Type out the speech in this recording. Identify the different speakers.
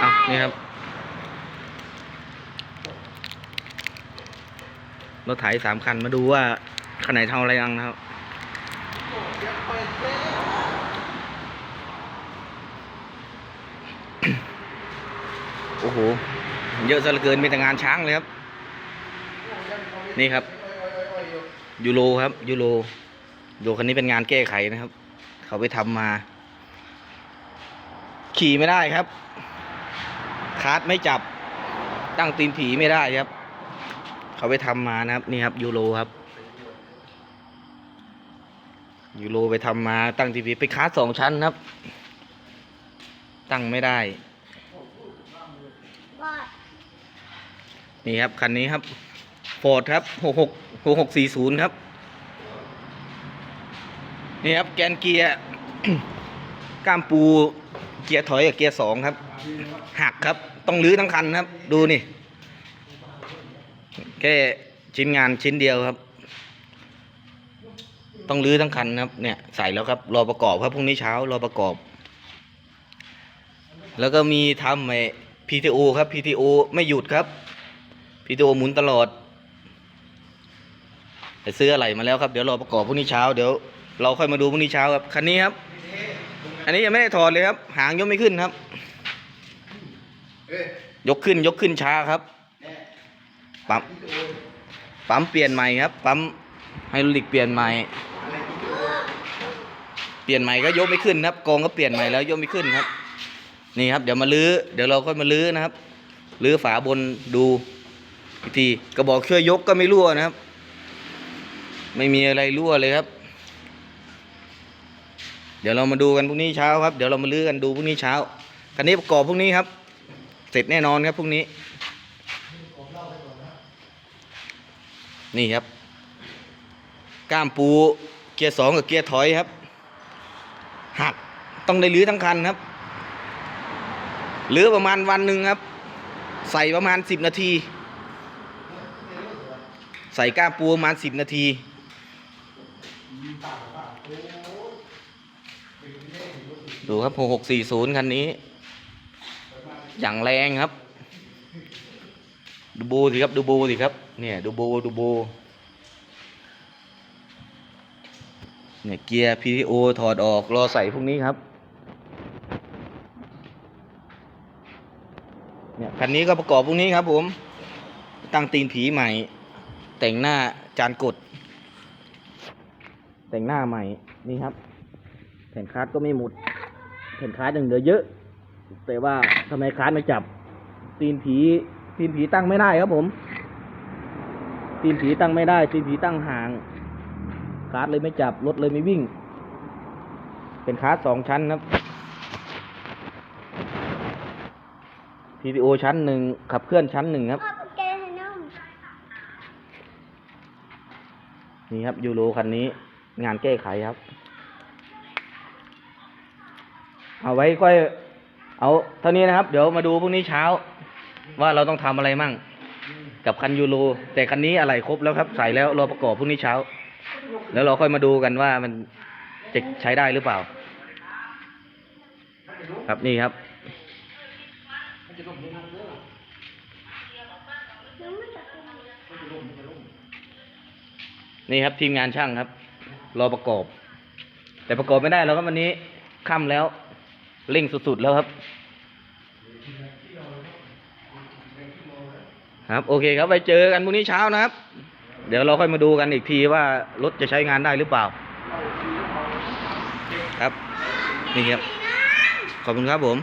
Speaker 1: อะนี่ครับ รถไถสามคันมาดูว่าคันไหนทำอะไรยังนะครับโอ้โห เยอะซะเหลือเกินมีแต่งานช้างเลยครับ นี่ครับ ยูโรครับยูโรยูโรคันนี้เป็นงานแก้ไขนะครับ เขาไปทำมา ขี่ไม่ได้ครับ คาร์ดไม่จับ ตั้งตีนผีไม่ได้ครับ เขาไปทำมานะครับ นี่ครับยูโรครับยูโรไปทำมาตั้งตีนผีไปคาร์ดสองชั้นครับ ตั้งไม่ได้ นี่ครับคันนี้ครับฟอร์ดครับหกหกหกหกสี่ศูนย์ครับนี่ครับแกนเกียร์ก้ามปูเกียร์ถอยกับเกียร์สองครับ หักครับ ต้องรื้อทั้งคันครับ ดูนี่ แค่ชิ้นงานชิ้นเดียวครับ ต้องรื้อทั้งคันครับ เนี่ยใส่แล้วครับ รอประกอบครับพรุ่งนี้เช้ารอประกอบ แล้วก็มีทำไอ้ PTO ครับ PTO ไม่หยุดครับ PTO หมุนตลอดไปซื้ออะไรมาแล้วครับเดี๋ยวรอประกอบพรุ่งนี้เช้าเดี๋ยวเราค่อยมาดูพรุ่งนี้เช้าครับคันนี้ครับ อันนี้ยังไม่ได้ถอดเลยครับ หางยกไม่ขึ้นครับ ยกขึ้นยกขึ้นช้าครับ ปั๊ม ปั๊มเปลี่ยนใหม่ครับ ปั๊มไฮดรอลิกเปลี่ยนใหม่ เปลี่ยนใหม่ก็ยกไม่ขึ้นครับ กองก็เปลี่ยนใหม่แล้วยกไม่ขึ้นครับ นี่ครับ เดี๋ยวมาลื้อ เดี๋ยวเราค่อยมาลื้อนะครับ ลื้อฝาบนดูอีกทีกระบอกช่วยยกก็ไม่รั่วนะครับ ไม่มีอะไรรั่วเลยครับเดี๋ยวเรามาดูกันพรุ่งนี้เช้าครับ เดี๋ยวเรามาลื้อกันดูพรุ่งนี้เช้าคันนี้ประกอบพรุ่งนี้ครับ เสร็จแน่นอนครับพรุ่งนี้ นี่ครับ ก้ามปูเกียร์สองกับเกียร์ถอยครับ หักต้องได้ลื้อทั้งคันครับลื้อประมาณวันหนึ่งครับ ใส่ประมาณสิบนาที ใส่ก้ามปูประมาณสิบนาทีดูครับหกหกสี่ศูนย์คันนี้ อย่างแรงครับ ดูโบสิครับ ดูโบสิครับ เนี่ยดูโบดูโบ เนี่ยเกียร์ PTO ถอดออกรอใส่พวกนี้ครับ เนี่ยคันนี้ก็ประกอบพวกนี้ครับผม ตั้งตีนผีใหม่ แต่งหน้าจานกด แต่งหน้าใหม่นี่ครับ แผ่นคาร์ดก็ไม่หมดแผ่นคาร์ดยังเหลือเยอะ แต่ว่าทำไมคาร์ดไม่จับ ตีนผีตีนผีตั้งไม่ได้ครับผม ตีนผีตั้งไม่ได้ ตีนผีตั้งห่างคาร์ดเลยไม่จับ รถเลยไม่วิ่ง เป็นคาร์ดสองชั้นครับ PTO ชั้นหนึ่งขับเคลื่อนชั้นหนึ่งครับ
Speaker 2: นี่
Speaker 1: ครับยูโรคันนี้ งานแก้ไขครับ เอาไว้ก็ เอาเท่านี้นะครับ เดี๋ยวมาดูพรุ่งนี้เช้า ว่าเราต้องทำอะไรมั่ง กับคันยูโรแต่คันนี้อะไรครบแล้วครับ ใส่แล้วรอประกอบพรุ่งนี้เช้า แล้วเราค่อยมาดูกันว่ามันจะใช้ได้หรือเปล่า ครับนี่ครับนี่ครับทีมงานช่างครับ รอประกอบ แต่ประกอบไม่ได้เราก็วันนี้ค่ำแล้ว เร่งสุดๆแล้วครับ ครับโอเคครับไปเจอกันพรุ่งนี้เช้านะครับ เดี๋ยวเราค่อยมาดูกันอีกทีว่ารถจะใช้งานได้หรือเปล่า ครับนี่ครับขอบคุณครับผม